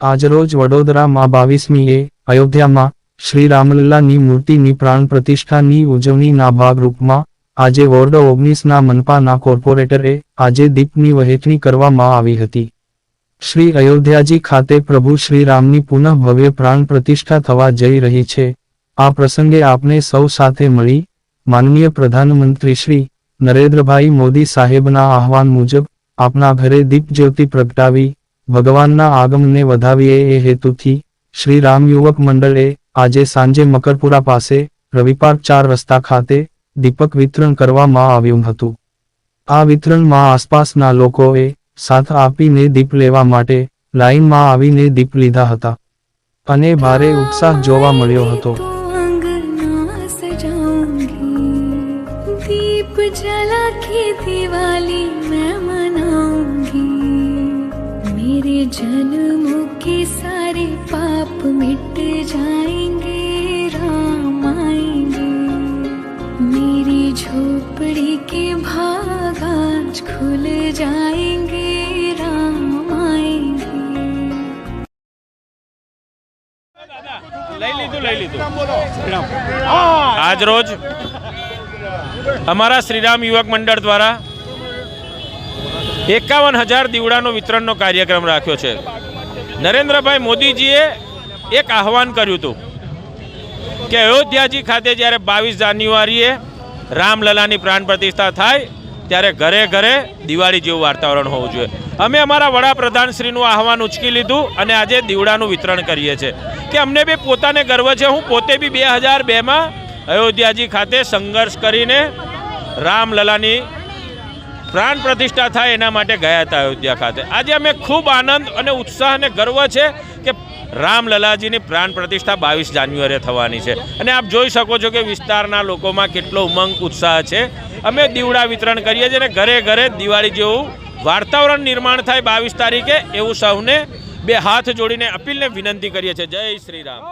આજરોજ વડોદરામાં બાવીસમીએ અયોધ્યામાં શ્રી રામલલ્લાની મૂર્તિની પ્રાણ પ્રતિષ્ઠાની ઉજવણીના ભાગરૂપમાં આજે વોર્ડ ઓગણીસના મનપાના કોર્પોરેટરે આજે દીપની વહેંચણી કરવામાં આવી હતી. શ્રી અયોધ્યાજી ખાતે પ્રભુ શ્રી રામની પુનઃ ભવ્ય પ્રાણ પ્રતિષ્ઠા થવા જઈ રહી છે. આ પ્રસંગે આપને સૌ સાથે મળી માનનીય પ્રધાનમંત્રી શ્રી નરેન્દ્રભાઈ મોદી સાહેબના આહવાન મુજબ આપના ઘરે દીપ જ્યોતિ પ્રગટાવી ભગવાનના આગમને વધાવીએ એ હેતુથી શ્રી રામ યુવક મંડળે આજે સાંજે મકરપુરા પાસે રવિપાર ચાર રસ્તા ખાતે દીપક વિતરણ કરવામાં આવ્યું હતું. આ વિતરણમાં આસપાસના લોકોએ સાથ આપીને દીપ લેવા માટે લાઇનમાં આવીને દીપ લીધા હતા અને ભારે ઉત્સાહ જોવા મળ્યો હતો. દીપ જલા દિવાલી મેં सारे पाप मिट जाएंगे राम आएंगे मेरी झोपड़ी के भाग आज खुल जाएंगे राम आएंगे લઈ લીધું લઈ લીધું આજ રોજ અમારા શ્રીરામ યુવક મંડળ દ્વારા એકાવન હજાર દીવડાનો વિતરણનો કાર્યક્રમ રાખ્યો છે નરેન્દ્રભાઈ મોદીજીએ એક આહવાન કર્યું હતું કે અયોધ્યાજી ખાતે જ્યારે બાવીસ જાન્યુઆરીએ રામલલાની પ્રાણ પ્રતિષ્ઠા થાય, ત્યારે ઘરે ઘરે દિવાળી જેવું વાતાવરણ હોવું જોઈએ. અમે અમારા વડાપ્રધાનશ્રીનું આહવાન ઉચકી લીધું અને આજે દીવડાનું વિતરણ કરીએ છીએ. કે અમને બી પોતાને ગર્વ છે. હું પોતે બી બે હજાર બેમાં અયોધ્યાજી ખાતે સંઘર્ષ કરીને રામલલાની પ્રાણ પ્રતિષ્ઠા થાય એના માટે ગયા હતા અયોધ્યા ખાતે. આજે અમે ખૂબ આનંદ અને ઉત્સાહ અને ગર્વ છે કે રામલલાજીની પ્રાણ પ્રતિષ્ઠા બાવીસ જાન્યુઆરીએ થવાની છે. અને આપ જોઈ શકો છો કે વિસ્તારના લોકોમાં કેટલો ઉમંગ, ઉત્સાહ છે. અમે દીવડા વિતરણ કરીએ છીએ અને ઘરે ઘરે દિવાળી જેવું વાતાવરણ નિર્માણ થાય બાવીસ તારીખે એવું સૌને બે હાથ જોડીને અપીલને વિનંતી કરીએ છીએ. જય શ્રી રામ.